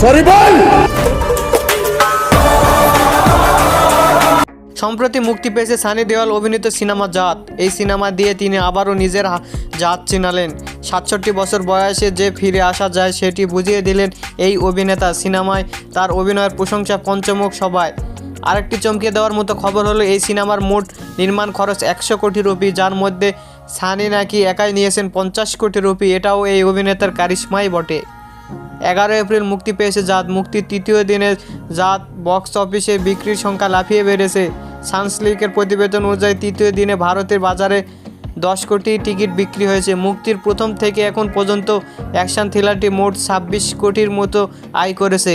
Sorry বল সম্প্রতি মুক্তি পেয়েছে সানি দেওয়াল অভিনীত সিনেমা জাত। এই সিনেমা দিয়ে তিনি আবারও নিজের জাত চিনালেন। সাতষট্টি বছর বয়সে যে ফিরে আসা যায় সেটি বুঝিয়ে দিলেন এই অভিনেতা সিনেমায় তার অভিনয়ের প্রশংসা পঞ্চমুখ সবাই আরেকটি চমকে দেওয়ার মতো খবর হলো, এই সিনেমার মোট নির্মাণ খরচ একশো কোটি রুপি, যার মধ্যে সানি নাকি একাই নিয়েছেন পঞ্চাশ কোটি রুপি। এটাও এই অভিনেতার কারিশ্মাই বটে। এগারো এপ্রিল মুক্তি পেয়েছে জাত। মুক্তির তৃতীয় দিনে জাত বক্স অফিসে বিক্রির সংখ্যা লাফিয়ে বেড়েছে। সানসলিকের প্রতিবেদন অনুযায়ী তৃতীয় দিনে ভারতের বাজারে দশ কোটি টিকিট বিক্রি হয়েছে। মুক্তির প্রথম থেকে এখন পর্যন্ত অ্যাকশন থ্রিলারটি মোট ছাব্বিশ কোটির মতো আয় করেছে।